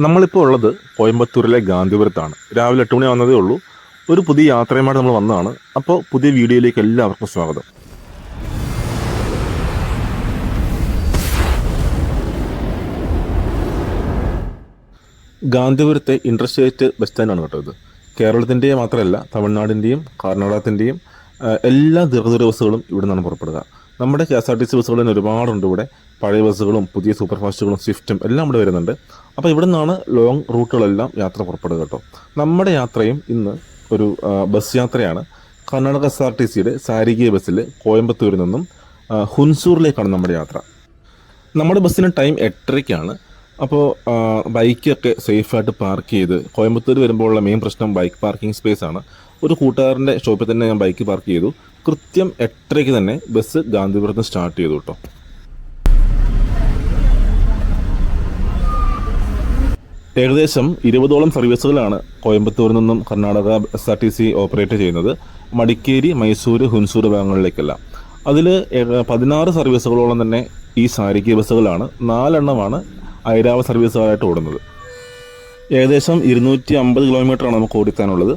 നമ്മളിപ്പോൾ ഉള്ളത് കോയമ്പത്തൂരിലെ ഗാന്ധിപുരത്താണ്. രാവിലെ എട്ട് മണി വന്നതേ ഉള്ളൂ. ഒരു പുതിയ യാത്രയുമായിട്ട് നമ്മൾ വന്നതാണ്. അപ്പോൾ പുതിയ വീഡിയോയിലേക്ക് എല്ലാവർക്കും സ്വാഗതം. ഗാന്ധിപുരത്തെ ഇന്റർസ്റ്റേറ്റ് ബസ് സ്റ്റാൻഡാണ് കേട്ടോ ഇത്. കേരളത്തിന്റെയും മാത്രമല്ല തമിഴ്നാടിന്റെയും കർണാടകത്തിന്റെയും എല്ലാ ദീർഘദൂര ബസ്സുകളും ഇവിടെ നിന്നാണ് പുറപ്പെടുക. നമ്മുടെ K S R T C ബസ്സുകൾ തന്നെ ഒരുപാടുണ്ട് ഇവിടെ. പഴയ ബസ്സുകളും പുതിയ സൂപ്പർ ഫാസ്റ്റുകളും സ്വിഫ്റ്റും എല്ലാം ഇവിടെ വരുന്നുണ്ട്. അപ്പോൾ ഇവിടെ നിന്നാണ് ലോങ് റൂട്ടുകളെല്ലാം യാത്ര പുറപ്പെടുക കേട്ടോ. നമ്മുടെ യാത്രയും ഇന്ന് ഒരു ബസ് യാത്രയാണ്. കർണാടക എസ് ആർ ടി സിയുടെ സാരികെ ബസ്സിൽ കോയമ്പത്തൂരിൽ നിന്നും ഹുൻസൂറിലേക്കാണ് നമ്മുടെ യാത്ര. നമ്മുടെ ബസ്സിന് ടൈം എട്ടരയ്ക്കാണ്. അപ്പോൾ ബൈക്കൊക്കെ സേഫായിട്ട് പാർക്ക് ചെയ്ത് കോയമ്പത്തൂർ വരുമ്പോഴുള്ള മെയിൻ പ്രശ്നം ബൈക്ക് പാർക്കിംഗ് സ്പേസ് ആണ്. ഒരു കൂട്ടുകാരന്റെ ഷോപ്പിൽ തന്നെ ഞാൻ ബൈക്ക് പാർക്ക് ചെയ്തു. കൃത്യം എട്ടരയ്ക്ക് തന്നെ ബസ് ഗാന്ധിപുരത്ത് സ്റ്റാർട്ട് ചെയ്തു കേട്ടോ. ഏകദേശം ഇരുപതോളം സർവീസുകളാണ് കോയമ്പത്തൂരിൽ നിന്നും Karnataka S R T C operate ചെയ്യുന്നത്. മടിക്കേരി മൈസൂർ ഹുൻസൂർ ഭാഗങ്ങളിലേക്കല്ല. അതിൽ പതിനാറ് സർവീസുകളോളം തന്നെ ഈ സാരിക്ക് ബസ്സുകളാണ്. നാലെണ്ണമാണ് ഐരാവ സർവീസുകളായിട്ട് ഓടുന്നത്. ഏകദേശം ഇരുന്നൂറ്റി അമ്പത് കിലോമീറ്ററാണ് നമുക്ക് ഓടിക്കാനുള്ളത്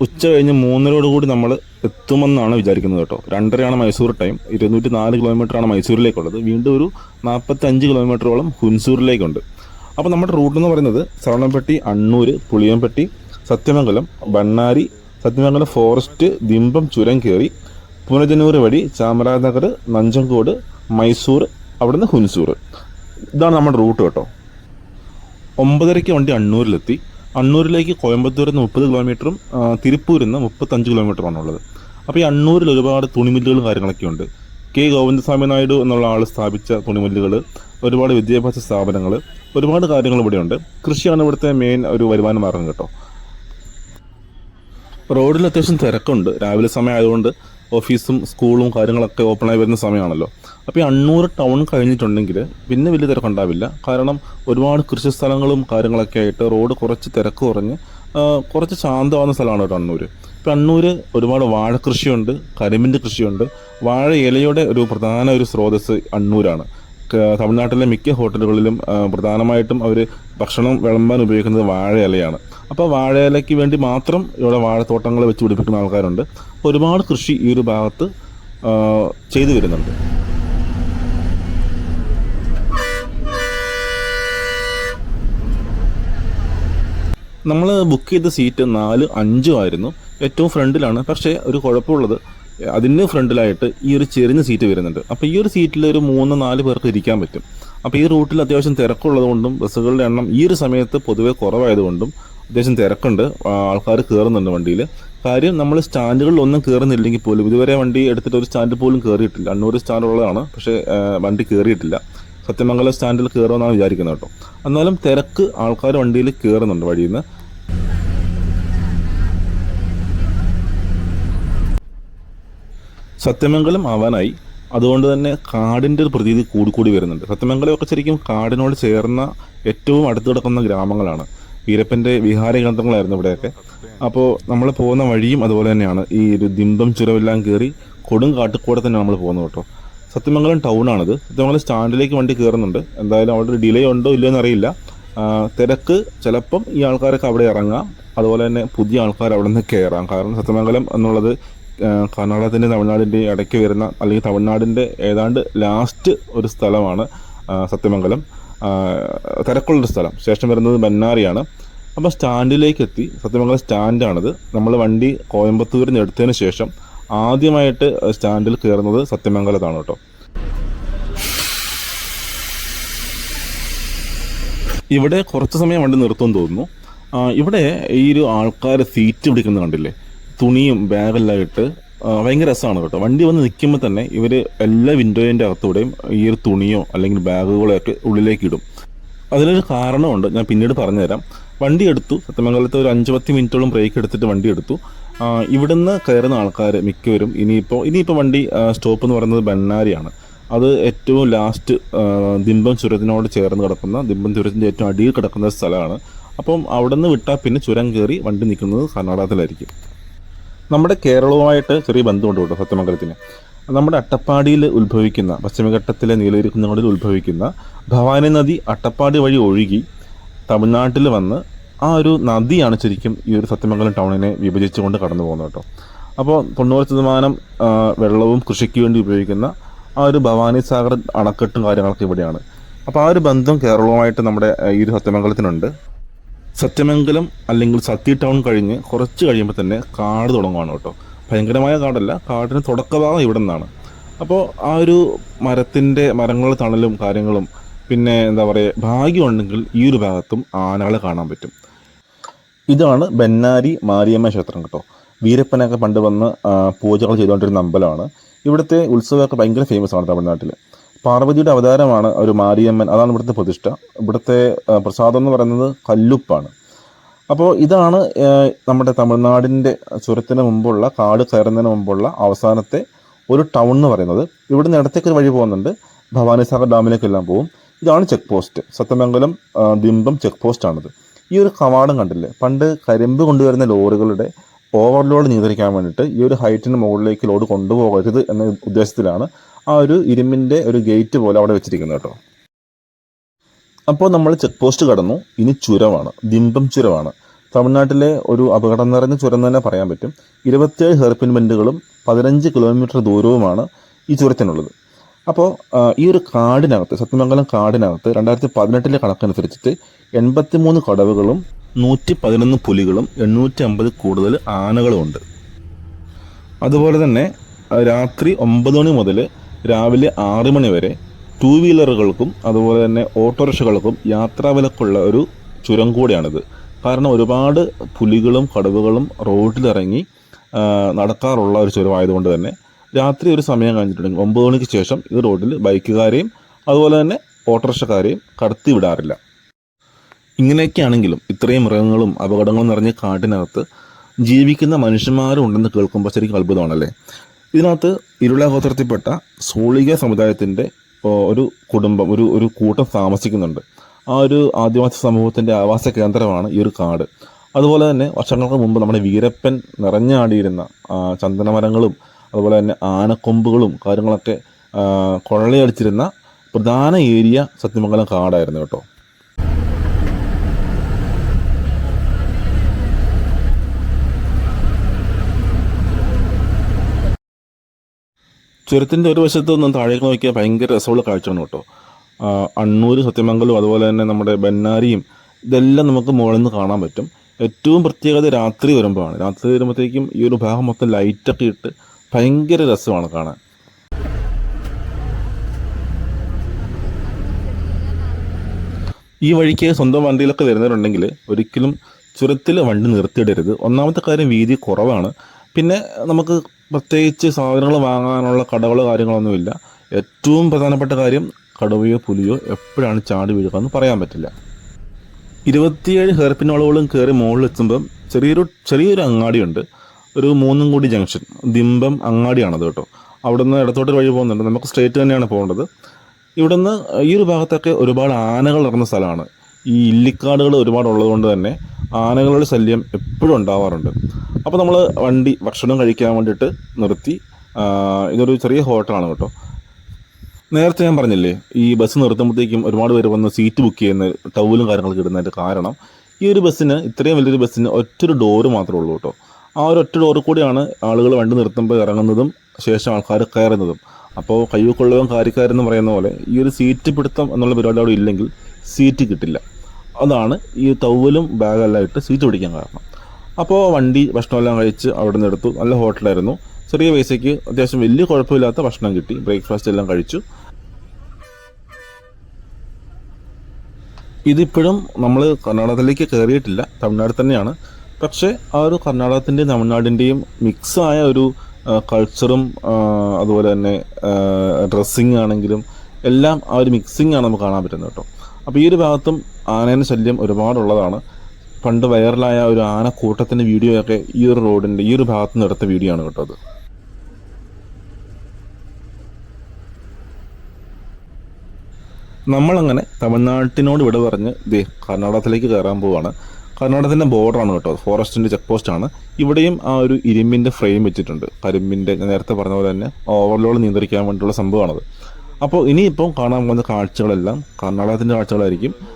ഉച്ച കഴിഞ്ഞ് മൂന്നരയോട് കൂടി നമ്മൾ എത്തുമെന്നാണ് വിചാരിക്കുന്നത് കേട്ടോ. രണ്ടരയാണ് മൈസൂർ ടൈം. ഇരുന്നൂറ്റി നാല് കിലോമീറ്ററാണ് മൈസൂരിലേക്കുള്ളത്. വീണ്ടും ഒരു നാൽപ്പത്തഞ്ച് കിലോമീറ്ററോളം ഹുൻസൂരിലേക്കുണ്ട്. അപ്പോൾ നമ്മുടെ റൂട്ട് എന്ന് പറയുന്നത് ശ്രവണംപെട്ടി അണ്ണൂർ പുളിയംപെട്ടി സത്യമംഗലം ബണ്ണാരി സത്യമംഗലം ഫോറസ്റ്റ് ദിമ്പം ചുരം കയറി പുനജനൂർ വഴി ചാമരാജനഗർ നഞ്ചങ്കോട് മൈസൂർ അവിടുന്ന് ഹുൻസൂർ. ഇതാണ് നമ്മുടെ റൂട്ട് കേട്ടോ. ഒമ്പതരയ്ക്ക് വണ്ടി അണ്ണൂരിലെത്തി. അണ്ണൂരിലേക്ക് കോയമ്പത്തൂരിൽ നിന്ന് മുപ്പത് കിലോമീറ്ററും തിരുപ്പൂരിൽ നിന്ന് മുപ്പത്തഞ്ച് കിലോമീറ്ററുമാണ് ഉള്ളത് അപ്പോൾ ഈ അണ്ണൂരിൽ ഒരുപാട് തുണിമില്ലുകളും കാര്യങ്ങളൊക്കെ ഉണ്ട് കെ ഗോവിന്ദസ്വാമി നായിഡു എന്നുള്ള ആൾ സ്ഥാപിച്ച തുണിമില്ലുകൾ ഒരുപാട് വിദ്യാഭ്യാസ സ്ഥാപനങ്ങൾ ഒരുപാട് കാര്യങ്ങൾ ഇവിടെയുണ്ട്. കൃഷിയാണ് ഇവിടുത്തെ മെയിൻ ഒരു വരുമാന മാർഗം കേട്ടോ. റോഡിൽ അത്യാവശ്യം തിരക്കുണ്ട്. രാവിലെ സമയം ആയതുകൊണ്ട് ഓഫീസും സ്കൂളും കാര്യങ്ങളൊക്കെ ഓപ്പണായി വരുന്ന സമയമാണല്ലോ. അപ്പോൾ ഈ അണ്ണൂറ് ടൗൺ കഴിഞ്ഞിട്ടുണ്ടെങ്കിൽ പിന്നെ വലിയ തിരക്കുണ്ടാവില്ല കാരണം ഒരുപാട് കൃഷി സ്ഥലങ്ങളും കാര്യങ്ങളൊക്കെ ആയിട്ട് റോഡ് കുറച്ച് തിരക്ക് കുറഞ്ഞ് കുറച്ച് ശാന്തമാകുന്ന സ്ഥലമാണ് കേട്ടോ അണ്ണൂർ ഇപ്പോൾ അണ്ണൂർ ഒരുപാട് വാഴ കൃഷിയുണ്ട് കരിമ്പിന്റെ കൃഷിയുണ്ട്. വാഴ ഇലയുടെ ഒരു പ്രധാന ഒരു സ്രോതസ്സ് അണ്ണൂരാണ് തമിഴ്നാട്ടിലെ മിക്ക ഹോട്ടലുകളിലും പ്രധാനമായിട്ടും അവർ ഭക്ഷണം വിളമ്പാൻ ഉപയോഗിക്കുന്നത് വാഴ ഇലയാണ് അപ്പോൾ വാഴ ഇലയ്ക്ക് വേണ്ടി മാത്രം ഇവിടെ വാഴത്തോട്ടങ്ങൾ വെച്ച് പിടിപ്പിക്കുന്ന ആൾക്കാരുണ്ട്. ഒരുപാട് കൃഷി ഈ ഒരു ഭാഗത്ത് ചെയ്തു വരുന്നുണ്ട്. നമ്മൾ ബുക്ക് ചെയ്ത സീറ്റ് നാല് അഞ്ചും ആയിരുന്നു. ഏറ്റവും ഫ്രണ്ടിലാണ്. പക്ഷേ ഒരു കുഴപ്പമുള്ളത് അതിന് ഫ്രണ്ടിലായിട്ട് ഈ ഒരു ചെറിയ സീറ്റ് വരുന്നുണ്ട്. അപ്പോൾ ഈ ഒരു സീറ്റിൽ ഒരു മൂന്ന് നാല് പേർക്ക് ഇരിക്കാൻ പറ്റും. അപ്പോൾ ഈ റൂട്ടിൽ അത്യാവശ്യം തിരക്കുള്ളത് കൊണ്ടും ബസ്സുകളുടെ എണ്ണം ഈ ഒരു സമയത്ത് പൊതുവെ കുറവായതുകൊണ്ടും അത്യാവശ്യം തിരക്കുണ്ട്. ആൾക്കാർ കയറുന്നുണ്ട് വണ്ടിയിൽ കാര്യം നമ്മൾ സ്റ്റാൻഡുകളിൽ ഒന്നും കയറുന്നില്ലെങ്കിൽ പോലും ഇതുവരെ വണ്ടി എടുത്തിട്ട് ഒരു സ്റ്റാൻഡിൽ പോലും കയറിയിട്ടില്ല അണ്ണൂർ സ്റ്റാൻഡുള്ളതാണ്. പക്ഷേ വണ്ടി കയറിയിട്ടില്ല സത്യമംഗലം സ്റ്റാൻഡിൽ കയറുമെന്നാണ് വിചാരിക്കുന്നത് കേട്ടോ. എന്നാലും തിരക്ക് ആൾക്കാർ വണ്ടിയിൽ കയറുന്നുണ്ട് വഴിയിൽ നിന്ന് സത്യമംഗലം ആവാനായി. അതുകൊണ്ട് തന്നെ കാടിന്റെ ഒരു പ്രതീതി കൂടി വരുന്നുണ്ട്. സത്യമംഗലമൊക്കെ ശരിക്കും കാടിനോട് ചേർന്ന ഏറ്റവും അടുത്ത് കിടക്കുന്ന ഗ്രാമങ്ങളാണ്. വീരപ്പന്റെ വിഹാര കേന്ദ്രങ്ങളായിരുന്നു ഇവിടെയൊക്കെ. അപ്പോൾ നമ്മൾ പോകുന്ന വഴിയും അതുപോലെ തന്നെയാണ്. ഈ ഒരു ദിമ്പം ചുരമെല്ലാം കയറി കൊടും കാട്ടിക്കൂടെ തന്നെ നമ്മൾ പോകുന്നത് കേട്ടോ. സത്യമംഗലം ടൗൺ ആണിത്. സത്യമംഗലം സ്റ്റാൻഡിലേക്ക് വണ്ടി കയറുന്നുണ്ട്. എന്തായാലും അവിടെ ഒരു ഡിലേ ഉണ്ടോ ഇല്ലയോ എന്നറിയില്ല തിരക്ക് ചിലപ്പം ഈ ആൾക്കാരൊക്കെ അവിടെ ഇറങ്ങാം. അതുപോലെ തന്നെ പുതിയ ആൾക്കാർ അവിടെ നിന്ന് കയറാം. കാരണം സത്യമംഗലം എന്നുള്ളത് കർണാടകത്തിന്റെ തമിഴ്നാടിന്റെ ഇടയ്ക്ക് വരുന്ന അല്ലെങ്കിൽ തമിഴ്നാടിന്റെ ഏതാണ്ട് ലാസ്റ്റ് ഒരു സ്ഥലമാണ് സത്യമംഗലം. തിരക്കുള്ളൊരു സ്ഥലം. ശേഷം വരുന്നത് ബന്നാറിയാണ്. അപ്പോൾ സ്റ്റാൻഡിലേക്ക് എത്തി സത്യമംഗലം സ്റ്റാൻഡാണിത്. നമ്മൾ വണ്ടി കോയമ്പത്തൂരിൽ നിന്ന് എടുത്തതിന് ശേഷം ആദ്യമായിട്ട് സ്റ്റാൻഡിൽ കയറുന്നത് സത്യമംഗലത്താണ് കേട്ടോ. ഇവിടെ കുറച്ച് സമയം വണ്ടി നിർത്തുമെന്ന് തോന്നുന്നു. ഇവിടെ ഈ ഒരു ആൾക്കാർ സീറ്റ് പിടിക്കുന്നത് കണ്ടില്ലേ? തുണിയും ബാഗെല്ലാം ഇട്ട് ഭയങ്കര രസമാണ് കേട്ടോ. വണ്ടി വന്ന് നിൽക്കുമ്പോൾ തന്നെ ഇവർ എല്ലാ വിൻഡോയിന്റെ അകത്തൂടെയും ഈ ഒരു തുണിയോ അല്ലെങ്കിൽ ബാഗുകളോ ഒക്കെ ഉള്ളിലേക്ക് ഇടും. അതിനൊരു കാരണമുണ്ട് ഞാൻ പിന്നീട് പറഞ്ഞുതരാം. വണ്ടി എടുത്തു സത്യമംഗലത്തെ ഒരു അഞ്ച് പത്ത് മിനിറ്റോളം ബ്രേക്ക് എടുത്തിട്ട് വണ്ടി എടുത്തു. ഇവിടുന്ന് കയറുന്ന ആൾക്കാർ മിക്കവരും ഇനിയിപ്പോൾ ഇനിയിപ്പോൾ വണ്ടി സ്റ്റോപ്പ് എന്ന് പറയുന്നത് ബണ്ണാരിയാണ് അത് ഏറ്റവും ലാസ്റ്റ് ദിമ്പം ചുരത്തിനോട് ചേർന്ന് കിടക്കുന്ന ദിമ്പം ചുരത്തിന്റെ ഏറ്റവും അടിയിൽ കിടക്കുന്ന സ്ഥലമാണ്. അപ്പം അവിടെ നിന്ന് വിട്ടാൽ പിന്നെ ചുരം കയറി വണ്ടി നിൽക്കുന്നത് കർണാടകത്തിലായിരിക്കും. നമ്മുടെ കേരളവുമായിട്ട് ചെറിയ ബന്ധമുണ്ട് കേട്ടോ സത്യമംഗലത്തിന്. നമ്മുടെ അട്ടപ്പാടിയിൽ ഉത്ഭവിക്കുന്ന പശ്ചിമഘട്ടത്തിലെ നീലഗിരി കുന്നുകളിൽ ഉത്ഭവിക്കുന്ന ഭവാനി നദി അട്ടപ്പാടി വഴി ഒഴുകി തമിഴ്നാട്ടിൽ വന്ന് ആ ഒരു നദിയാണ് ശരിക്കും ഈ ഒരു സത്യമംഗലം ടൗണിനെ വിഭജിച്ചുകൊണ്ട് കടന്നു പോകുന്നത് കേട്ടോ. അപ്പോൾ തൊണ്ണൂറ് ശതമാനം വെള്ളവും കൃഷിക്ക് വേണ്ടി ഉപയോഗിക്കുന്ന ആ ഒരു ഭവാനി സാഗർ അണക്കെട്ടും കാര്യങ്ങളൊക്കെ ഇവിടെയാണ്. അപ്പോൾ ആ ഒരു ബന്ധം കേരളവുമായിട്ട് നമ്മുടെ ഈ ഒരു സത്യമംഗലത്തിനുണ്ട്. സത്യമംഗലം അല്ലെങ്കിൽ സത്തി ടൗൺ കഴിഞ്ഞ് കുറച്ച് കഴിയുമ്പോൾ തന്നെ കാട് തുടങ്ങുവാണ് കേട്ടോ. ഭയങ്കരമായ കാടല്ല കാടിന് തുടക്കഭാഗം ഇവിടെ നിന്നാണ്. അപ്പോൾ ആ ഒരു മരത്തിന്റെ മരങ്ങളുടെ തണലും കാര്യങ്ങളും പിന്നെ എന്താ പറയുക ഭാഗ്യമുണ്ടെങ്കിൽ ഈ ഒരു ഭാഗത്തും ആനകളെ കാണാൻ പറ്റും. ഇതാണ് ബെന്നാരി മാരിയമ്മ ക്ഷേത്രം കേട്ടോ. വീരപ്പനൊക്കെ പണ്ട് വന്ന് പൂജകൾ ചെയ്തുകൊണ്ടിരുന്ന അമ്പലമാണ്. ഇവിടുത്തെ ഉത്സവമൊക്കെ ഭയങ്കര ഫേമസ് ആണ് തമിഴ്നാട്ടിൽ പാർവതിയുടെ അവതാരമാണ് ഒരു മാരിയമ്മൻ. അതാണ് ഇവിടുത്തെ പ്രതിഷ്ഠ. ഇവിടുത്തെ പ്രസാദം എന്ന് പറയുന്നത് കല്ലുപ്പാണ്. അപ്പോൾ ഇതാണ് നമ്മുടെ തമിഴ്നാടിന്റെ ചുരത്തിന് മുമ്പുള്ള കാട് കയറുന്നതിന് മുമ്പുള്ള അവസാനത്തെ ഒരു ടൗൺ എന്ന് പറയുന്നത്. ഇവിടുന്ന് ഇടത്തേക്ക് ഒരു വഴി പോകുന്നുണ്ട്. ഭവാനിസാഗർ ഡാമിലേക്കെല്ലാം പോകും. ഇതാണ് check post. Sathyamangalam Dhimbam check പോസ്റ്റാണിത് ഈ ഒരു കവാടം കണ്ടില്ലേ? പണ്ട് കരിമ്പ് കൊണ്ടുവരുന്ന ലോറികളുടെ ഓവർലോഡ് നിയന്ത്രിക്കാൻ വേണ്ടിയിട്ട് ഈ ഒരു ഹൈറ്റിന് മുകളിലേക്ക് ലോഡ് കൊണ്ടുപോകരുത് എന്ന ഉദ്ദേശത്തിലാണ് ആ ഒരു ഇരുമ്പിന്റെ ഒരു ഗേറ്റ് പോലെ അവിടെ വെച്ചിരിക്കുന്നത് കേട്ടോ. അപ്പോൾ നമ്മൾ ചെക്ക് പോസ്റ്റ് കടന്നു. ഇനി ചുരമാണ്. ദിമ്പം ചുരമാണ്. തമിഴ്നാട്ടിലെ ഒരു അപകടം നിറഞ്ഞ ചുരം തന്നെ പറയാൻ പറ്റും. ഇരുപത്തിയേഴ് ഹെർപ്പിൻ പതിനഞ്ച് കിലോമീറ്റർ ദൂരവുമാണ് ഈ ചുരത്തിനുള്ളത്. അപ്പോൾ ഈ ഒരു കാടിനകത്ത് സത്യമംഗലം കാടിനകത്ത് രണ്ടായിരത്തി പതിനെട്ടിലെ കണക്കനുസരിച്ചിട്ട് എൺപത്തിമൂന്ന് കടവുകളും നൂറ്റി പതിനൊന്ന് പുലികളും എണ്ണൂറ്റി അമ്പത് കൂടുതൽ ആനകളും ഉണ്ട് അതുപോലെ തന്നെ രാത്രി ഒമ്പത് മണി മുതൽ രാവിലെ ആറ് മണി വരെ ടൂ വീലറുകൾക്കും അതുപോലെ തന്നെ ഓട്ടോറിക്ഷകൾക്കും യാത്രാവിലക്കുള്ള ഒരു ചുരം കൂടിയാണിത്. കാരണം ഒരുപാട് പുലികളും കടവുകളും റോഡിലിറങ്ങി നടക്കാറുള്ള ഒരു ചുരമായതുകൊണ്ട് തന്നെ രാത്രി ഒരു സമയം കഴിഞ്ഞിട്ടുണ്ടെങ്കിൽ ഒമ്പത് മണിക്ക് ശേഷം ഈ റോഡിൽ ബൈക്കുകാരെയും അതുപോലെ തന്നെ ഓട്ടോറിക്ഷക്കാരെയും കടത്തി വിടാറില്ല. ഇങ്ങനെയൊക്കെയാണെങ്കിലും ഇത്രയും മൃഗങ്ങളും അപകടങ്ങളും നിറഞ്ഞ കാട്ടിനകത്ത് ജീവിക്കുന്ന മനുഷ്യന്മാരും ഉണ്ടെന്ന് കേൾക്കുമ്പോൾ ശരിക്കും അത്ഭുതമാണല്ലേ? ഇതിനകത്ത് ഇരുള ഗോത്രത്തിൽപ്പെട്ട സോളിക സമുദായത്തിന്റെ ഒരു കുടുംബം ഒരു ഒരു കൂട്ടം താമസിക്കുന്നുണ്ട്. ആ ഒരു ആദിവാസി സമൂഹത്തിന്റെ ആവാസ കേന്ദ്രമാണ് ഈ ഒരു കാട്. അതുപോലെ തന്നെ വർഷങ്ങൾക്ക് മുമ്പ് നമ്മുടെ വീരപ്പൻ നിറഞ്ഞാടിയിരുന്ന ചന്ദനമരങ്ങളും അതുപോലെ തന്നെ ആനക്കൊമ്പുകളും കാര്യങ്ങളൊക്കെ കൊള്ളയടിച്ചിരുന്ന പ്രധാന ഏരിയ സത്യമംഗലം കാടായിരുന്നു കേട്ടോ. ചുരത്തിന്റെ ഒരു വശത്ത് നിന്നും താഴേക്ക് നോക്കിയാൽ ഭയങ്കര രസമുള്ള കാഴ്ചയാണ് കേട്ടോ. അണ്ണൂർ സത്യമംഗലം അതുപോലെ തന്നെ നമ്മുടെ ബെന്നാരിയും ഇതെല്ലാം നമുക്ക് മുകളിൽ നിന്ന് കാണാൻ പറ്റും. ഏറ്റവും പ്രത്യേകത രാത്രി വരുമ്പോഴാണ്. രാത്രി വരുമ്പോഴത്തേക്കും ഈ ഒരു ഭാഗം മൊത്തം ലൈറ്റൊക്കെ ഇട്ട് ഭയങ്കര രസമാണ് കാണാൻ. ഈ വഴിക്ക് സ്വന്തം വണ്ടിയിലൊക്കെ വരുന്നവരുണ്ടെങ്കിൽ ഒരിക്കലും ചുരത്തിൽ വണ്ടി നിർത്തിയിടരുത്. ഒന്നാമത്തെ കാര്യം വീതി കുറവാണ്. പിന്നെ നമുക്ക് പ്രത്യേകിച്ച് സാധനങ്ങൾ വാങ്ങാനുള്ള കടകളോ കാര്യങ്ങളൊന്നുമില്ല ഏറ്റവും പ്രധാനപ്പെട്ട കാര്യം കടുവയോ പുലിയോ എപ്പോഴാണ് ചാടി വീഴുക എന്ന് പറയാൻ പറ്റില്ല. ഇരുപത്തിയേഴ് ഹെർപ്പിനോളുകളും കയറി മുകളിലെത്തുമ്പം ചെറിയൊരു ചെറിയൊരു അങ്ങാടിയുണ്ട്. ഒരു മൂന്നും കൂടി ജംഗ്ഷൻ. ദിമ്പം അങ്ങാടിയാണത് കേട്ടോ. അവിടുന്ന് ഇടത്തോട്ട് വഴി പോകുന്നുണ്ട്. നമുക്ക് സ്ട്രേറ്റ് തന്നെയാണ് പോകേണ്ടത്. ഇവിടുന്ന് ഈ ഒരു ഭാഗത്തൊക്കെ ഒരുപാട് ആനകൾ ഇറങ്ങുന്ന സ്ഥലമാണ്. ഈ ഇല്ലിക്കാടുകൾ ഒരുപാട് ഉള്ളതുകൊണ്ട് തന്നെ ആനകളുടെ ശല്യം എപ്പോഴും ഉണ്ടാവാറുണ്ട്. അപ്പോൾ നമ്മൾ വണ്ടി ഭക്ഷണം കഴിക്കാൻ വേണ്ടിയിട്ട് നിർത്തി ഇതൊരു ചെറിയ ഹോട്ടലാണ് കേട്ടോ. നേരത്തെ ഞാൻ പറഞ്ഞില്ലേ ഈ ബസ് നിർത്തുമ്പോഴത്തേക്കും ഒരുപാട് പേര് വന്ന് സീറ്റ് ബുക്ക് ചെയ്യുന്ന ടൗലും കാര്യങ്ങളൊക്കെ ഇടുന്നതിന്റെ കാരണം ഈ ഒരു ബസ്സിന് ഇത്രയും വലിയൊരു ബസ്സിന് ഒറ്റൊരു ഡോറ് മാത്രമേ ഉള്ളൂ കേട്ടോ. ആ ഒരു ഒറ്റ ഡോറിൽ കൂടിയാണ് ആളുകൾ വണ്ടി നിർത്തുമ്പോൾ ഇറങ്ങുന്നതും ശേഷം ആൾക്കാർ കയറുന്നതും. അപ്പോൾ കയ്യൂക്കുള്ളവൻ കാര്യക്കാരെന്ന് പറയുന്ന പോലെ ഈ ഒരു സീറ്റ് പിടുത്തം എന്നുള്ള പരിപാടി അവിടെ ഇല്ലെങ്കിൽ സീറ്റ് കിട്ടില്ല. അതാണ് ഈ തവലും ബാഗെല്ലാം ഇട്ട് സീറ്റ് പിടിക്കാൻ കാരണം. അപ്പോൾ വണ്ടി ഭക്ഷണമെല്ലാം കഴിച്ച് അവിടെ നിന്ന് എടുത്തു. നല്ല ഹോട്ടലായിരുന്നു. ചെറിയ പൈസയ്ക്ക് അത്യാവശ്യം വലിയ കുഴപ്പമില്ലാത്ത ഭക്ഷണം കിട്ടി. ബ്രേക്ക്ഫാസ്റ്റ് എല്ലാം കഴിച്ചു. ഇതിപ്പോഴും നമ്മൾ കർണാടകത്തിലേക്ക് കയറിയിട്ടില്ല. തമിഴ്നാട് തന്നെയാണ്. പക്ഷേ ആ ഒരു കർണാടകത്തിന്റെയും തമിഴ്നാടിന്റെയും മിക്സായ ഒരു കൾച്ചറും അതുപോലെ തന്നെ ഡ്രസ്സിങ് ആണെങ്കിലും എല്ലാം ആ ഒരു മിക്സിംഗ് ആണ് നമുക്ക് കാണാൻ പറ്റുന്നത് കേട്ടോ. അപ്പോൾ ഈ ഒരു ഭാഗത്തും ആനേന്റെ ശല്യം ഒരുപാടുള്ളതാണ്. പണ്ട് വൈറലായ ഒരു ആനക്കൂട്ടത്തിന്റെ വീഡിയോ ഒക്കെ ഈ ഒരു റോഡിന്റെ ഈ ഒരു ഭാഗത്ത് നിന്ന് എടുത്ത വീഡിയോ ആണ് കേട്ടോ അത്. നമ്മളങ്ങനെ തമിഴ്നാട്ടിനോട് വിട പറഞ്ഞ് ദേ കർണാടകത്തിലേക്ക് കയറാൻ പോവാണ്. കർണാടകത്തിന്റെ ബോർഡറാണ് കേട്ടോ ഫോറസ്റ്റിന്റെ ചെക്ക് പോസ്റ്റാണ് ഇവിടെയും ആ ഒരു ഇരുമ്പിന്റെ ഫ്രെയിം വെച്ചിട്ടുണ്ട്. കരിമ്പിന്റെ ഞാൻ നേരത്തെ പറഞ്ഞ പോലെ തന്നെ ഓവർലോഡ് നിയന്ത്രിക്കാൻ വേണ്ടിയുള്ള സംഭവമാണത്. അപ്പോൾ ഇനിയിപ്പം കാണാൻ പോകുന്ന കാഴ്ചകളെല്ലാം കർണാടകത്തിന്റെ കാഴ്ചകളായിരിക്കും.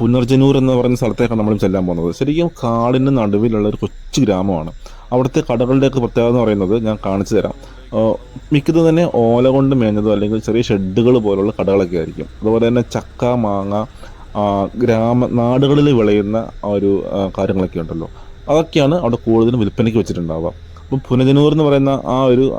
പുനർജനൂർ എന്ന് പറയുന്ന സ്ഥലത്തേക്കാണ് നമ്മൾ ചെല്ലാൻ പോകുന്നത്. ശരിക്കും കാടിന്റെ നടുവിലുള്ള ഒരു കൊച്ചു ഗ്രാമമാണ്. അവിടുത്തെ കടകളുടെയൊക്കെ പ്രത്യേകത എന്ന് പറയുന്നത് ഞാൻ കാണിച്ചു തരാം. മിക്കത് തന്നെ ഓല കൊണ്ട് മേഞ്ഞതോ അല്ലെങ്കിൽ ചെറിയ ഷെഡുകൾ പോലുള്ള കടകളൊക്കെ ആയിരിക്കും. അതുപോലെ തന്നെ ചക്ക മാങ്ങ ഗ്രാമ നാടുകളിൽ വിളയുന്ന ഒരു കാര്യങ്ങളൊക്കെ ഉണ്ടല്ലോ. അതൊക്കെയാണ് അവിടെ കൂടുതലും വിൽപ്പനയ്ക്ക് വെച്ചിട്ടുണ്ടാവുക. അപ്പം പുനജനൂർ എന്ന് പറയുന്ന ആ ഒരു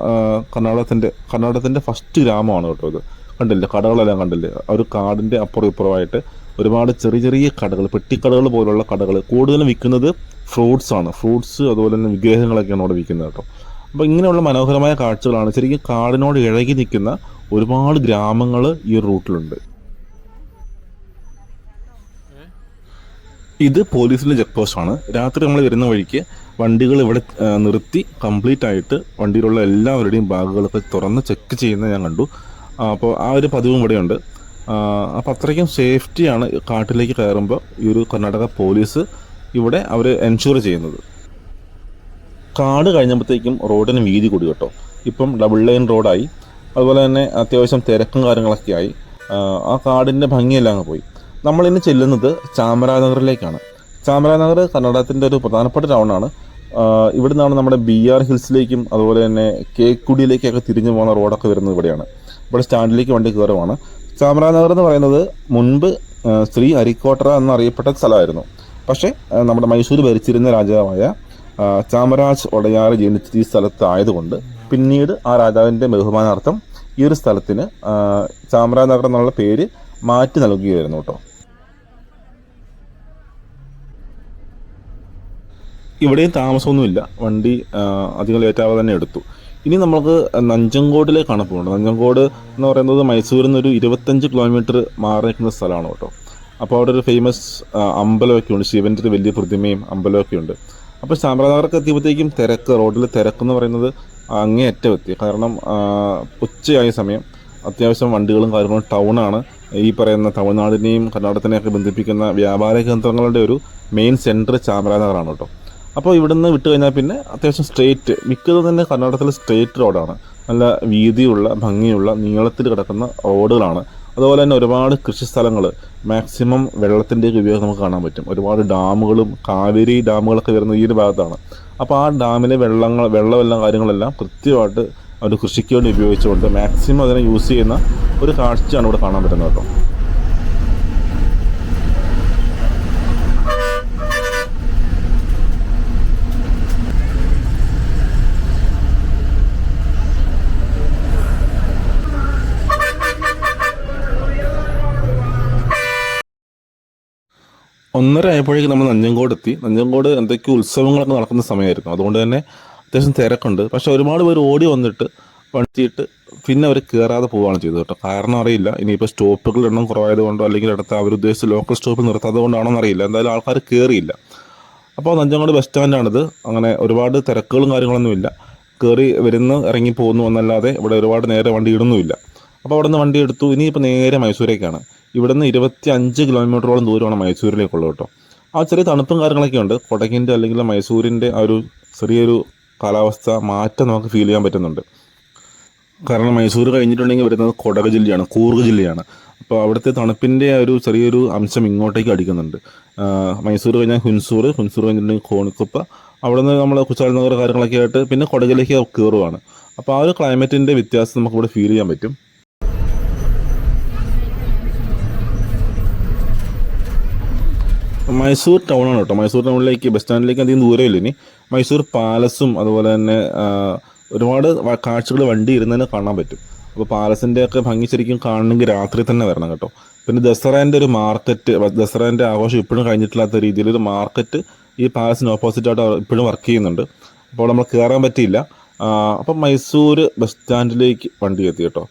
കർണാടകത്തിന്റെ കർണാടകത്തിന്റെ ഫസ്റ്റ് ഗ്രാമമാണ് കേട്ടോ ഇത്. കണ്ടില്ലേ? കടകളെല്ലാം കണ്ടില്ലേ? ഒരു കാടിന്റെ അപ്പുറം ഇപ്പുറമായിട്ട് ഒരുപാട് ചെറിയ ചെറിയ കടകൾ പെട്ടിക്കടകൾ പോലുള്ള കടകൾ. കൂടുതലും വിൽക്കുന്നത് ഫ്രൂട്ട്സ് ആണ്. ഫ്രൂട്ട്സ് അതുപോലെ തന്നെ വിഗ്രഹങ്ങളൊക്കെയാണ് അവിടെ വിൽക്കുന്നത് കേട്ടോ. അപ്പോൾ ഇങ്ങനെയുള്ള മനോഹരമായ കാഴ്ചകളാണ് ശരിക്കും കാടിനോട് ഇഴകി നിൽക്കുന്ന ഒരുപാട് ഗ്രാമങ്ങൾ ഈ റൂട്ടിലുണ്ട്. ഇത് പോലീസിന്റെ ചെക്ക് പോസ്റ്റാണ് രാത്രി നമ്മൾ വരുന്ന വഴിക്ക് വണ്ടികൾ ഇവിടെ നിർത്തി കംപ്ലീറ്റ് ആയിട്ട് വണ്ടിയിലുള്ള എല്ലാവരുടെയും ബാഗുകളൊക്കെ തുറന്ന് ചെക്ക് ചെയ്യുന്നത് ഞാൻ കണ്ടു. അപ്പോൾ ആ ഒരു പതിവും ഇവിടെയുണ്ട്. അപ്പോൾ അത്രയ്ക്കും സേഫ്റ്റിയാണ് കാട്ടിലേക്ക് കയറുമ്പോൾ ഈ ഒരു കർണാടക പോലീസ് ഇവിടെ അവർ എൻഷുർ ചെയ്യുന്നത്. കാട് കഴിഞ്ഞപ്പോഴത്തേക്കും റോഡിന് വീതി കൂടി കേട്ടോ. ഇപ്പം ഡബിൾ ലൈൻ റോഡായി അതുപോലെ തന്നെ അത്യാവശ്യം തിരക്കും കാര്യങ്ങളൊക്കെ ആയി. ആ, കാടിന്റെ ഭംഗിയെല്ലാം അങ്ങ് പോയി. നമ്മളിന്ന് ചെല്ലുന്നത് ചാമരാനഗറിലേക്കാണ് ചാമരാനഗർ കർണാടകത്തിന്റെ ഒരു പ്രധാനപ്പെട്ട ടൗണാണ് ഇവിടെ നിന്നാണ് നമ്മുടെ ബി ആർ ഹിൽസിലേക്കും അതുപോലെ തന്നെ കേക്കുടിയിലേക്കൊക്കെ തിരിഞ്ഞു പോകുന്ന റോഡൊക്കെ വരുന്നത് ഇവിടെയാണ്. ഇവിടെ സ്റ്റാൻഡിലേക്ക് വണ്ടി കയറുവാണ്. ചാമരാനഗർ എന്ന് പറയുന്നത് മുൻപ് ശ്രീ അരിക്കോട്ടറ എന്നറിയപ്പെട്ട സ്ഥലമായിരുന്നു. പക്ഷേ നമ്മുടെ മൈസൂർ ഭരിച്ചിരുന്ന രാജാവായ ചാമരാജ് ഒടയാർ ജനിച്ചത് ഈ സ്ഥലത്തായതുകൊണ്ട് പിന്നീട് ആ രാജാവിന്റെ ബഹുമാനാർത്ഥം ഈ ഒരു സ്ഥലത്തിന് ആ, എന്നുള്ള പേര് മാറ്റി നൽകുകയായിരുന്നു കേട്ടോ. ഇവിടെയും താമസമൊന്നുമില്ല. വണ്ടി അധികം ലേറ്റാവാതെ തന്നെ എടുത്തു. ഇനി നമുക്ക് നഞ്ചങ്കോടിലേക്കാണ് പോകേണ്ടത്. നഞ്ചങ്കോട് എന്ന് പറയുന്നത് മൈസൂരിൽ നിന്ന് ഒരു ഇരുപത്തഞ്ച് കിലോമീറ്റർ മാറി നിൽക്കുന്ന സ്ഥലമാണ് കേട്ടോ. അപ്പോൾ അവിടെ ഒരു ഫേമസ് അമ്പലമൊക്കെ ഉണ്ട്. ശിവന്റെ ഒരു വലിയ പ്രതിമയും അമ്പലമൊക്കെ ഉണ്ട്. അപ്പോൾ ചാമരാനഗർക്ക് എത്തിയപ്പോഴത്തേക്കും തിരക്ക് റോഡിൽ തിരക്ക് എന്ന് പറയുന്നത് അങ്ങേയറ്റം എത്തി. കാരണം ഉച്ചയായ സമയം. അത്യാവശ്യം വണ്ടികളും കാര്യങ്ങളും ടൗണാണ് ഈ പറയുന്ന തമിഴ്നാടിനെയും കർണാടകത്തിനെയൊക്കെ ബന്ധിപ്പിക്കുന്ന വ്യാപാര കേന്ദ്രങ്ങളുടെ ഒരു മെയിൻ സെന്റർ ചാമരാനഗറാണ് കേട്ടോ. അപ്പോൾ ഇവിടുന്ന് വിട്ട് കഴിഞ്ഞാൽ പിന്നെ അത്യാവശ്യം സ്ട്രേറ്റ് മിക്കതും തന്നെ കർണാടകത്തിലെ സ്ട്രേറ്റ് റോഡാണ് നല്ല വീതിയുള്ള ഭംഗിയുള്ള നീളത്തിൽ കിടക്കുന്ന റോഡുകളാണ് അതുപോലെ തന്നെ ഒരുപാട് കൃഷിസ്ഥലങ്ങൾ മാക്സിമം വെള്ളത്തിന്റെ ഉപയോഗം നമുക്ക് കാണാൻ പറ്റും. ഒരുപാട് ഡാമുകളും കാവേരി ഡാമുകളൊക്കെ വരുന്ന ഈ ഒരു ഭാഗത്താണ്. അപ്പോൾ ആ ഡാമിലെ വെള്ളങ്ങൾ വെള്ളമെല്ലാം കാര്യങ്ങളെല്ലാം കൃത്യമായിട്ട് അവർ കൃഷിക്ക് വേണ്ടി ഉപയോഗിച്ചുകൊണ്ട് മാക്സിമം അതിനെ യൂസ് ചെയ്യുന്ന ഒരു കാഴ്ചയാണ് ഇവിടെ കാണാൻ പറ്റുന്നത് കേട്ടോ. ഒന്നര ആയപ്പോഴേക്കും നമ്മൾ നഞ്ചങ്കോട് എത്തി നഞ്ചങ്കോട് എന്തൊക്കെയോ ഉത്സവങ്ങളൊക്കെ നടക്കുന്ന സമയമായിരുന്നു. അതുകൊണ്ട് തന്നെ അത്യാവശ്യം തിരക്കുണ്ട്. പക്ഷെ ഒരുപാട് പേര് ഓടി വന്നിട്ട് വണ്ടിയിട്ട് പിന്നെ അവർ കയറാതെ പോവുകയാണ് ചെയ്തത് കേട്ടോ. കാരണം അറിയില്ല. ഇനിയിപ്പോൾ സ്റ്റോപ്പുകളുടെ എണ്ണം കുറവായതുകൊണ്ടോ അല്ലെങ്കിൽ അടുത്ത അവരുദ്ദേശിച്ച ലോക്കൽ സ്റ്റോപ്പിൽ നിർത്താത്തത് കൊണ്ടാണോ എന്നറിയില്ല എന്തായാലും ആൾക്കാർ കയറിയില്ല അപ്പോൾ നഞ്ചങ്കോട് ബസ് സ്റ്റാൻഡാണിത് അങ്ങനെ ഒരുപാട് തിരക്കുകളും കാര്യങ്ങളൊന്നുമില്ല കയറി വരുന്നു ഇറങ്ങി പോകുന്നു എന്നല്ലാതെ ഇവിടെ ഒരുപാട് നേരെ വണ്ടി ഇടുന്നുമില്ല. അപ്പോൾ അവിടെ നിന്ന് വണ്ടി എടുത്തു. ഇനിയിപ്പോൾ നേരെ മൈസൂരേക്കാണ്. ഇവിടെ നിന്ന് ഇരുപത്തി അഞ്ച് കിലോമീറ്ററോളം ദൂരമാണ് മൈസൂരിലേക്കുള്ളത് കേട്ടോ. ആ ചെറിയ തണുപ്പും കാര്യങ്ങളൊക്കെ ഉണ്ട്. കൊടകിന്റെ അല്ലെങ്കിൽ മൈസൂരിന്റെ ആ ഒരു ചെറിയൊരു കാലാവസ്ഥ മാറ്റം നമുക്ക് ഫീൽ ചെയ്യാൻ പറ്റുന്നുണ്ട്. കാരണം മൈസൂർ കഴിഞ്ഞിട്ടുണ്ടെങ്കിൽ വരുന്നത് കൊടക് ജില്ലയാണ് കൂർഗ് ജില്ലയാണ്. അപ്പോൾ അവിടുത്തെ തണുപ്പിന്റെ ഒരു ചെറിയൊരു അംശം ഇങ്ങോട്ടേക്ക് അടിക്കുന്നുണ്ട്. മൈസൂർ കഴിഞ്ഞാൽ ഹുൻസൂർ ഹുൻസൂർ കഴിഞ്ഞിട്ടുണ്ടെങ്കിൽ കോണിക്കുപ്പ. അവിടെ നിന്ന് നമ്മൾ കുശാല നഗർ കാര്യങ്ങളൊക്കെ ആയിട്ട് പിന്നെ കൊടകിലേക്ക് കയറുവാണ്. അപ്പോൾ ആ ഒരു ക്ലൈമറ്റിന്റെ വ്യത്യാസം നമുക്കിവിടെ ഫീൽ ചെയ്യാൻ പറ്റും. മൈസൂർ ടൗണാണ് കേട്ടോ. മൈസൂർ ടൗണിലേക്ക് ബസ് സ്റ്റാൻഡിലേക്ക് അധികം ദൂരമില്ല ഇനി. മൈസൂർ പാലസും അതുപോലെ തന്നെ ഒരുപാട് കാഴ്ചകൾ വണ്ടി ഇരുന്നതിന് കാണാൻ പറ്റും. അപ്പോൾ പാലസിന്റെ ഒക്കെ ഭംഗി ശരിക്കും കാണണമെങ്കിൽ രാത്രി തന്നെ വരണം കേട്ടോ. പിന്നെ ദസറേന്റെ ഒരു മാർക്കറ്റ് ദസറേന്റെ ആഘോഷം ഇപ്പോഴും കഴിഞ്ഞിട്ടില്ലാത്ത രീതിയിൽ ഒരു മാർക്കറ്റ് ഈ പാലസിന് ഓപ്പോസിറ്റായിട്ട് ഇപ്പോഴും വർക്ക് ചെയ്യുന്നുണ്ട്. അപ്പോൾ നമ്മൾ കയറാൻ പറ്റിയില്ല. അപ്പം മൈസൂർ ബസ് സ്റ്റാൻഡിലേക്ക് വണ്ടി എത്തി കേട്ടോ.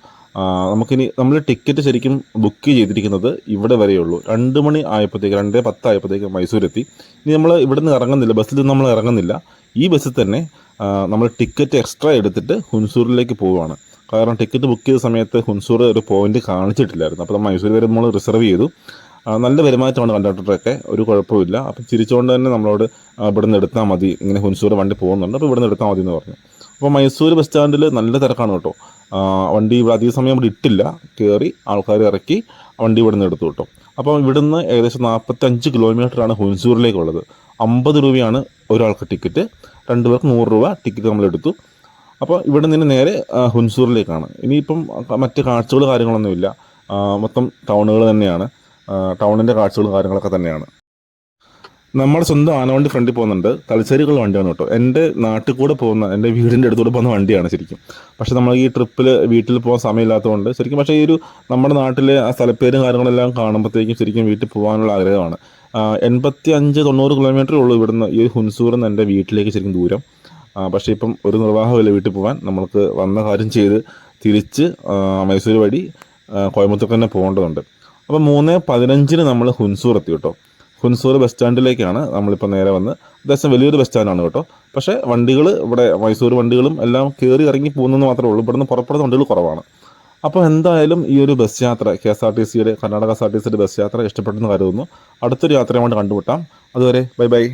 നമുക്കിനി നമ്മൾ ടിക്കറ്റ് ശരിക്കും ബുക്ക് ചെയ്തിരിക്കുന്നത് ഇവിടെ വരെയുള്ളൂ. രണ്ട് മണി ആയപ്പോഴത്തേക്ക് രണ്ടേ പത്തായപ്പോഴത്തേക്ക് മൈസൂർ എത്തി ഇനി നമ്മൾ ഇവിടെ നിന്ന് ഇറങ്ങുന്നില്ല ബസ്സിൽ നിന്ന് നമ്മൾ ഇറങ്ങുന്നില്ല. ഈ ബസ്സിൽ തന്നെ നമ്മൾ ടിക്കറ്റ് എക്സ്ട്രാ എടുത്തിട്ട് ഹുൻസൂറിലേക്ക് പോവുകയാണ്. കാരണം ടിക്കറ്റ് ബുക്ക് ചെയ്ത സമയത്ത് ഹുൻസൂർ ഒരു പോയിന്റ് കാണിച്ചിട്ടില്ലായിരുന്നു. അപ്പോൾ മൈസൂർ വരെ നമ്മൾ റിസർവ് ചെയ്തു. നല്ല പെരുമാറ്റമാണ് കണ്ടക്ടറൊക്കെ. ഒരു കുഴപ്പമില്ല അപ്പം ചിരിച്ചുകൊണ്ട് തന്നെ നമ്മളോട് ഇവിടെ ഇവിടുന്ന് എടുത്താൽ മതി. ഇങ്ങനെ ഹുൻസൂർ വണ്ടി പോകുന്നുണ്ട്. അപ്പോൾ ഇവിടുന്ന് എടുത്താൽ മതി എന്ന് പറഞ്ഞു. അപ്പോൾ മൈസൂർ ബസ് സ്റ്റാൻഡിൽ നല്ല തിരക്കാണ് കേട്ടോ. വണ്ടി ഇവിടെ അധിക സമയം ഇവിടെ ഇട്ടില്ല. കയറി ആൾക്കാർ ഇറക്കി വണ്ടി ഇവിടെ നിന്ന് എടുത്തു കിട്ടും അപ്പം ഇവിടുന്ന് ഏകദേശം നാൽപ്പത്തഞ്ച് കിലോമീറ്ററാണ് ഹുൻസൂറിലേക്കുള്ളത്. അമ്പത് രൂപയാണ് ഒരാൾക്ക് ടിക്കറ്റ് രണ്ട് പേർക്ക് നൂറ് രൂപ ടിക്കറ്റ് നമ്മൾ എടുത്തു. അപ്പോൾ ഇവിടെ നിന്ന് നേരെ ഹുൻസൂറിലേക്കാണ്. ഇനിയിപ്പം മറ്റ് കാഴ്ചകൾ കാര്യങ്ങളൊന്നുമില്ല. മൊത്തം ടൗണുകൾ തന്നെയാണ്. ടൗണിന്റെ കാഴ്ചകൾ കാര്യങ്ങളൊക്കെ തന്നെയാണ്. നമ്മുടെ സ്വന്തം ആനവണ്ടി ഫ്രണ്ടിൽ പോകുന്നുണ്ട്. തലശ്ശേരിക്കുള്ള വണ്ടിയാണ് കേട്ടോ. എന്റെ നാട്ടിൽ കൂടെ പോകുന്ന എന്റെ വീടിന്റെ അടുത്തൂടെ പോകുന്ന വണ്ടിയാണ് ശരിക്കും. പക്ഷെ നമ്മൾ ഈ ട്രിപ്പിൽ വീട്ടിൽ പോകാൻ സമയമില്ലാത്തതുകൊണ്ട് ശരിക്കും പക്ഷേ ഈ ഒരു നമ്മുടെ നാട്ടിലെ ആ സ്ഥലപ്പേരും കാര്യങ്ങളെല്ലാം കാണുമ്പോഴത്തേക്കും ശരിക്കും വീട്ടിൽ പോകാനുള്ള ആഗ്രഹമാണ്. എൺപത്തി അഞ്ച് തൊണ്ണൂറ് കിലോമീറ്ററേ ഉള്ളൂ ഇവിടുന്ന് ഈ ഹുൻസൂറിൽ നിന്ന് എന്റെ വീട്ടിലേക്ക് ശരിക്കും ദൂരം. പക്ഷേ ഇപ്പം ഒരു നിർവാഹമില്ല വീട്ടിൽ പോകാൻ. നമ്മൾക്ക് വന്ന കാര്യം ചെയ്ത് തിരിച്ച് മൈസൂർ വഴി കോയമ്പത്തൂർ തന്നെ പോകേണ്ടതുണ്ട്. അപ്പോൾ മൂന്ന് പതിനഞ്ചിന് നമ്മൾ ഹുൻസൂർ എത്തി കേട്ടോ. ഹുൻസൂർ ബസ് സ്റ്റാൻഡിലേക്കാണ് നമ്മളിപ്പോൾ നേരെ വന്ന്. അത്യാവശ്യം വലിയൊരു ബസ് സ്റ്റാൻഡാണ് കേട്ടോ. പക്ഷേ വണ്ടികൾ ഇവിടെ മൈസൂർ വണ്ടികളും എല്ലാം കയറി ഇറങ്ങി പോകുന്നെന്ന് മാത്രമേ ഉള്ളൂ. ഇവിടുന്ന് പുറപ്പെടുന്ന വണ്ടികൾ കുറവാണ്. അപ്പോൾ എന്തായാലും ഈ ഒരു ബസ് യാത്ര കെ എസ് ആർ ടി സിയുടെ കർണാടക എസ് ആർ ടി സിയുടെ ബസ് യാത്ര ഇഷ്ടപ്പെട്ടെന്ന് കരുതുന്നു. അടുത്തൊരു യാത്രയുമായിട്ട് കണ്ടുമുട്ടാം. അതുവരെ ബൈ ബൈ.